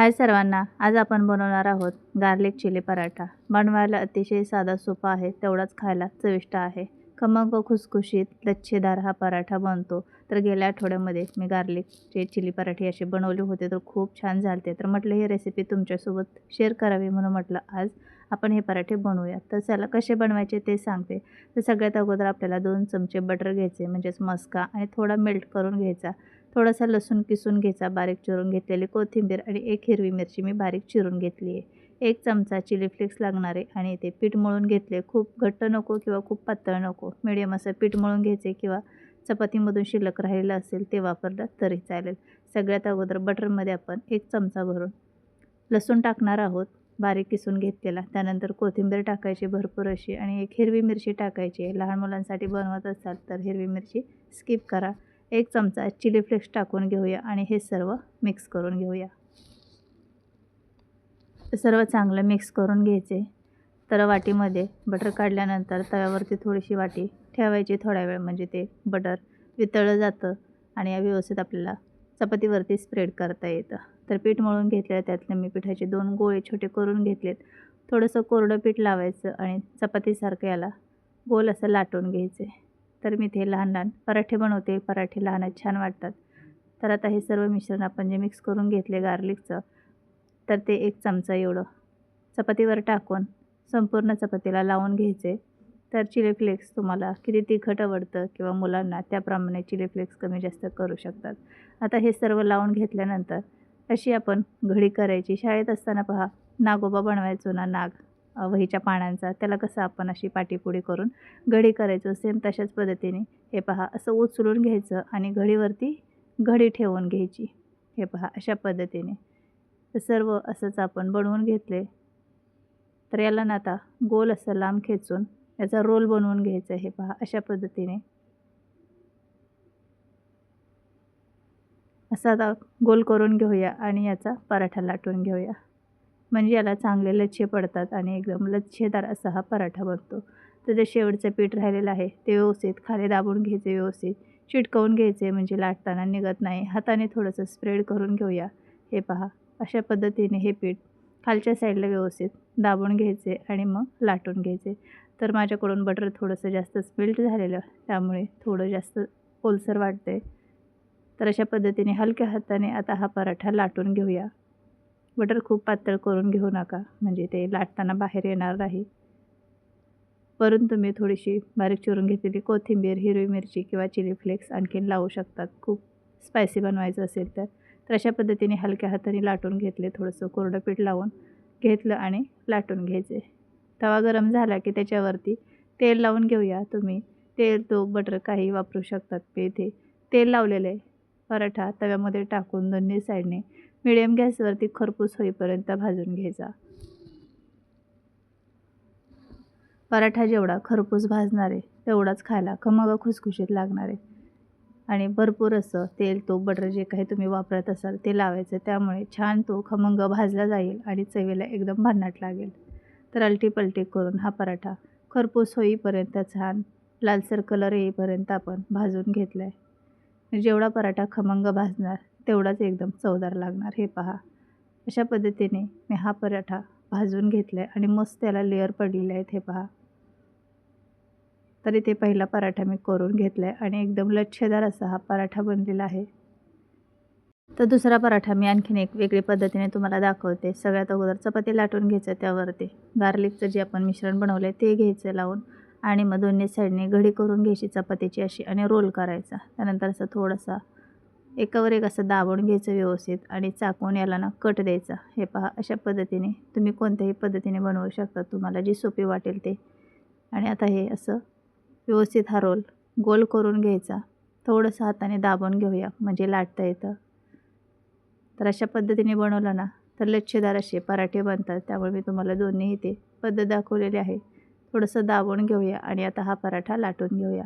हाय सर्वांना आज आपण बनवणार आहोत गार्लिक चिली पराठा. बनवायला अतिशय साधा सोपा आहे तेवढाच खायला चविष्ट आहे. खमंग व खुसखुशीत लच्छेदार हा पराठा बनतो. तर गेल्या आठवड्यामध्ये मी गार्लिकचे चिली पराठे असे बनवले होते तर खूप छान झालते. तर म्हटलं ही रेसिपी तुमच्यासोबत शेअर करावी म्हणून म्हटलं आज आपण हे पराठे बनवूया तर चला कसे बनवायचे ते सांगते. तर सगळ्यात अगोदर आपल्याला दोन चमचे बटर घ्यायचे म्हणजेच मस्का आणि थोडा मेल्ट करून घ्यायचा. थोडासा लसूण किसून घ्यायचा बारीक चिरून घेतलेली कोथिंबीर आणि एक हिरवी मिरची मी बारीक चिरून घेतली आहे. एक चमचा चिली फ्लेक्स लागणारे आणि ते पीठ मळून घेतले. खूप घट्ट नको किंवा खूप पातळ नको. मिडियम असं पीठ मळून घ्यायचे किंवा चपातीमधून शिल्लक राहिलेलं असेल ते वापरलं तरी चालेल. सगळ्यात अगोदर बटरमध्ये आपण एक चमचा भरून लसूण टाकणार आहोत. बारीक किसून घेतलेला. त्यानंतर कोथिंबीर टाकायची भरपूर अशी आणि एक हिरवी मिरची टाकायची लहान मुलांसाठी बनवत असाल तर हिरवी मिरची स्किप करा. एक चमचा चिली फ्लेक्स टाकून घेऊया आणि हे सर्व मिक्स करून घेऊया. सर्व चांगलं मिक्स करून घ्यायचे. तर वाटीमध्ये बटर काढल्यानंतर तव्यावरती थोडीशी वाटी ठेवायची थोड्या वेळ म्हणजे ते बटर वितळलं जातं आणि या व्यवस्थित आपल्याला चपातीवरती स्प्रेड करता येतं. तर पीठ मळून घेतलेलं त्यातले मी पिठाचे दोन गोळे छोटे करून घेतलेत. थोडंसं कोरडं पीठ लावायचं आणि चपातीसारखं याला गोल असं लाटून घ्यायचे. तर मी ते लहान लहान पराठे बनवते पराठे लहानच छान वाटतात. तर आता हे सर्व मिश्रण आपण जे मिक्स करून घेतले गार्लिकचं तर ते एक चमचा एवढं. चपातीवर टाकून संपूर्ण चपातीला लावून घ्यायचे. तर चिली फ्लेक्स तुम्हाला किती तिखट आवडतं किंवा मुलांना त्याप्रमाणे चिली फ्लेक्स कमी जास्त करू शकतात. आता हे सर्व लावून घेतल्यानंतर अशी आपण घडी करायची. शाळेत असताना पहा नागोबा बनवायचो ना नाग? वहीच्या पानांचा त्याला कसं आपण अशी पाटीपुडी करून घडी करायचो सेम तशाच पद्धतीने. हे पहा असं उचलून घ्यायचं आणि घडीवरती घडी ठेवून घ्यायची. हे पहा अशा पद्धतीने. तर सर्व असंच आपण बनवून घेतले. तर याला ना आता गोल असं लांब खेचून याचा रोल बनवून घ्यायचा हे पहा अशा पद्धतीने. असा आता गोल करून घेऊया आणि याचा पराठा लाटून घेऊया. म्हणजे याला चांगले लच्छे पडतात आणि एकदम लच्छेदार असा हा पराठा बनतो. तर जे शेवटचं पीठ राहिलेलं आहे ते व्यवस्थित खाली दाबून घ्यायचे व्यवस्थित. चिटकवून घ्यायचे म्हणजे लाटताना निघत नाही. हाताने थोडंसं स्प्रेड करून घेऊया. हे पहा अशा पद्धतीने हे पीठ खालच्या साईडला व्यवस्थित दाबून घ्यायचे आणि मग लाटून घ्यायचे. तर माझ्याकडून बटर थोडंसं जास्त स्पिल्ट झालेलं त्यामुळे थोडं जास्त ओलसर वाटते तर अशा पद्धतीने हलक्या हाताने आता हा पराठा लाटून घेऊया. बटर खूप पातळ करून घेऊ नका म्हणजे ते लाटताना बाहेर येणार नाही. वरून तुम्ही थोडीशी बारीक चिरून घेतलेली कोथिंबीर हिरवी मिरची किंवा चिली फ्लेक्स आणखीन लावू शकतात. खूप स्पायसी बनवायचं असेल तर. तर अशा पद्धतीने हलक्या हाताने लाटून घेतले थोडंसं कोरडं पीठ लावून घेतलं आणि लाटून घ्यायचे. तवा गरम झाला की त्याच्यावरती तेल लावून घेऊया. तुम्ही तेल तो बटर काही वापरू शकतात. मी इथे तेल लावलेलं आहे. पराठा तव्यामध्ये टाकून दोन्ही साईडने मिडियम गॅसवरती खरपूस होईपर्यंत भाजून घ्यायचा. पराठा जेवढा खरपूस भाजणार आहे तेवढाच खायला खमग खुसखुशीत लागणार. आहे आणि भरपूर असं तेल तूप बटर जे काही तुम्ही वापरत असाल ते लावायचं. त्यामुळे छान तो खमंग भाजला जाईल आणि चवीला एकदम भन्नाट लागेल. तर अलटीपलटी करून हा पराठा खरपूस होईपर्यंत छान लालसर कलर येईपर्यंत आपण भाजून घेतला आहे जेवढा पराठा खमंग भाजणार तेवढाच एकदम चवदार लागणार हे पहा. अशा पद्धतीने मी हा पराठा भाजून घेतला आहे आणि मस्त त्याला लेअर पडलेले आहेत हे पहा. तरी ते पहिला पराठा मी करून घेतला आहे आणि एकदम लच्छेदार असा हा पराठा बनलेला आहे. तर दुसरा पराठा मी आणखीन एक वेगळी पद्धतीने तुम्हाला दाखवते. सगळ्यात अगोदर चपाती लाटून घ्यायचं त्यावरती. गार्लिकचं जे आपण मिश्रण बनवलं आहे ते घ्यायचं लावून. आणि मग दोन्ही साईडने घडी करून घ्यायची चपातीची अशी आणि रोल करायचा. त्यानंतर असं थोडासा एकावर एक असं दाबून घ्यायचं व्यवस्थित आणि चाकून याला ना कट द्यायचा. हे पहा अशा पद्धतीने तुम्ही कोणत्याही पद्धतीने बनवू शकता. तुम्हाला जी सोपी वाटेल ते. आणि आता हे असं व्यवस्थित हा रोल गोल करून घ्यायचा. थोडंसं हाताने दाबून घेऊया म्हणजे लाटता येतं. तर अशा पद्धतीने बनवलं ना तर लच्छेदार असे पराठे बनतात. त्यामुळे मी तुम्हाला दोन्ही इथे पद्धत दाखवलेली आहे. थोडंसं दाबून घेऊया आणि आता हा पराठा लाटून घेऊया.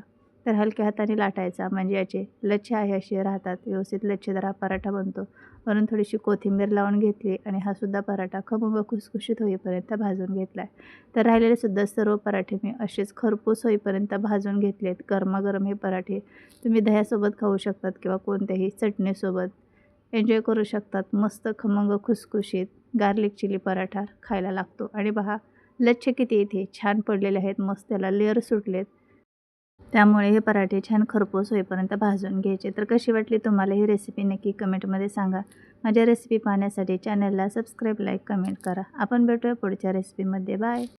तर हलक्या हाताने लाटायचा म्हणजे याचे लच्छे आहे असे राहतात. व्यवस्थित लच्छेदार हा पराठा बनतो. वरून थोडीशी कोथिंबीर लावून घेतली आणि हा सुद्धा पराठा खमंग खुसखुशीत होईपर्यंत भाजून घेतला आहे तर राहिलेले सुद्धा सर्व पराठे मी असेच खरपूस होईपर्यंत भाजून घेतले आहेत गरमागरम हे पराठे तुम्ही दह्यासोबत खाऊ शकतात किंवा कोणत्याही चटणीसोबत. एन्जॉय करू शकतात. मस्त खमंग खुसखुशीत गार्लिक चिली पराठा खायला लागतो. आणि पहा लच्छ किती इथे छान पडलेले आहेत मस्त त्याला लेअर सुटलेत. त्यामुळे हे पराठे छान खरपूस होईपर्यंत भाजून घ्यायचे. तर कशी वाटली तुम्हाला ही रेसिपी नक्की कमेंटमध्ये सांगा. माझ्या रेसिपी पाहण्यासाठी चॅनलला सबस्क्राईब लाईक कमेंट करा. आपण भेटूया पुढच्या रेसिपीमध्ये बाय